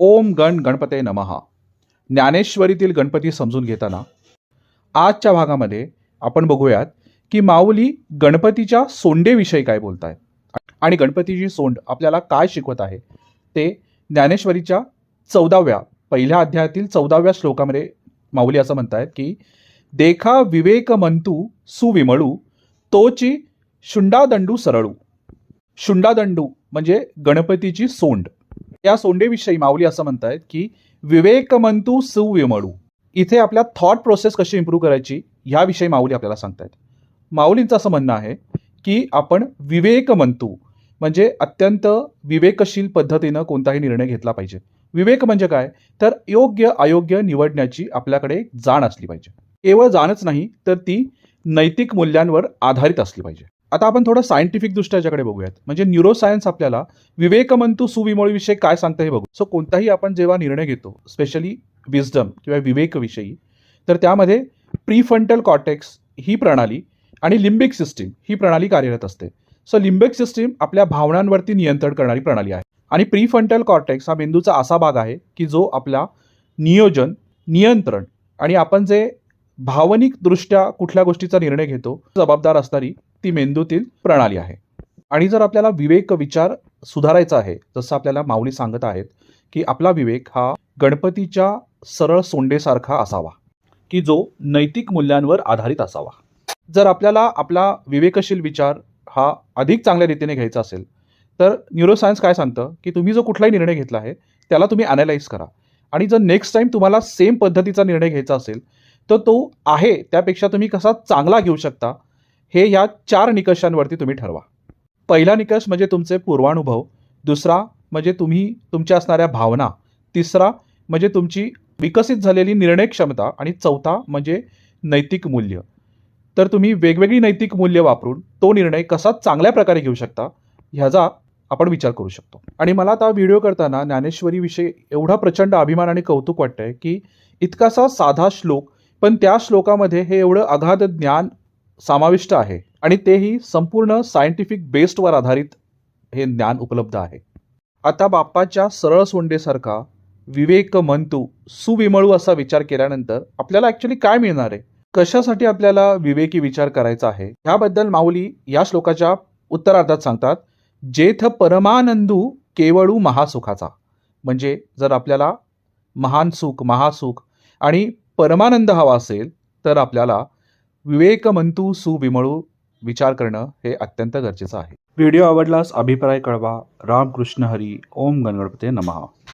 ओम गण गणपते नमहा ज्ञानेश्वरीतील गणपती समजून घेताना आजच्या भागामध्ये आपण बघूयात की माऊली गणपतीच्या सोंडेविषयी काय बोलत आहेत आणि गणपतीची सोंड आपल्याला काय शिकवत आहे ते ज्ञानेश्वरीच्या चौदाव्या पहिल्या अध्यायातील चौदाव्या श्लोकामध्ये माऊली असं म्हणतायत की देखा विवेक मंतू सुविमळू तोची शुंडादंडू सरळू. शुंडादंडू म्हणजे गणपतीची सोंड. या सोंडेविषयी माऊली असं म्हणतायत की विवेकमंतू सुविमळू इथे आपल्या थॉट प्रोसेस कशी इम्प्रूव्ह करायची ह्याविषयी माऊली आपल्याला सांगतायत. माऊलींचं असं म्हणणं आहे की आपण विवेकमंतू म्हणजे अत्यंत विवेकशील पद्धतीनं कोणताही निर्णय घेतला पाहिजे. विवेक म्हणजे काय? तर योग्य अयोग्य निवडण्याची आपल्याकडे एक जाण असली पाहिजे. केवळ जाणच नाही तर ती नैतिक मूल्यांवर आधारित असली पाहिजे. आता आपण थोडं सायंटिफिक दृष्ट्याच्याकडे बघूयात. म्हणजे न्यूरोसायन्स आपल्याला विवेकमंतू सुविमोळीविषयी काय सांगतं हे बघू. सो कोणताही आपण जेव्हा निर्णय घेतो स्पेशली विजडम किंवा विवेकविषयी तर त्यामध्ये प्रीफ्रंटल कॉटेक्स ही प्रणाली आणि लिंबिक सिस्टीम ही प्रणाली कार्यरत असते. सो लिंबिक सिस्टीम आपल्या भावनांवरती नियंत्रण करणारी प्रणाली आहे. आणि प्रीफ्रंटल कॉर्टेक्स हा मेंदूचा असा भाग आहे की जो आपला नियोजन नियंत्रण आणि आपण जे भावनिकदृष्ट्या कुठल्या गोष्टीचा निर्णय घेतो जबाबदार असणारी ती मेंदूतील प्रणाली आहे. आणि जर आपल्याला विवेक विचार सुधारायचा आहे जसं आपल्याला माऊली सांगत आहेत की आपला विवेक हा गणपतीच्या सरळ सोंडेसारखा असावा की जो नैतिक मूल्यांवर आधारित असावा. जर आपल्याला आपला विवेकशील विचार हा अधिक चांगल्या रीतीने घ्यायचा असेल तर न्यूरोसायन्स काय सांगतं की तुम्ही जो कुठलाही निर्णय घेतला आहे त्याला तुम्ही ॲनालाइज करा. आणि जर नेक्स्ट टाईम तुम्हाला सेम पद्धतीचा निर्णय घ्यायचा असेल तर तो आहे त्यापेक्षा तुम्ही कसा चांगला घेऊ शकता? हे या चार निकषांवरती तुम्ही ठरवा. पहिला निकष म्हणजे तुमचे पूर्वानुभव दुसरा म्हणजे तुम्ही तुमच्या असणाऱ्या भावना तिसरा म्हणजे तुमची विकसित झालेली निर्णय क्षमता आणि चौथा म्हणजे नैतिक मूल्य. तर तुम्ही वेगवेगळी नैतिक मूल्य वापरून तो निर्णय कसा चांगल्या प्रकारे घेऊ शकता ह्याचा आपण विचार करू शकतो. आणि मला आता व्हिडिओ करताना ज्ञानेश्वरीविषयी एवढा प्रचंड अभिमान आणि कौतुक वाटतंय की इतकासा साधा श्लोक पण त्या श्लोकामध्ये हे एवढं अगाध ज्ञान समाविष्ट आहे आणि तेही संपूर्ण सायंटिफिक बेस्डवर आधारित हे ज्ञान उपलब्ध आहे. आता बाप्पाच्या सरळ सोंडेसारखा विवेक मंतू सुविमळू असा विचार केल्यानंतर आपल्याला ॲक्च्युली काय मिळणार आहे? कशासाठी आपल्याला विवेकी विचार करायचा आहे? ह्याबद्दल माऊली या श्लोकाच्या उत्तरार्धात सांगतात जेथ परमानंदू केवळू महासुखाचा. म्हणजे जर आपल्याला महान सुख महासुख आणि परमानंद हवा असेल तर आपल्याला विवेकमंतू सुविमळू विचार करणं हे अत्यंत गरजेचं आहे. व्हिडिओ आवडल्यास अभिप्राय कळवा. रामकृष्ण हरी ओम गणगणपते नमहा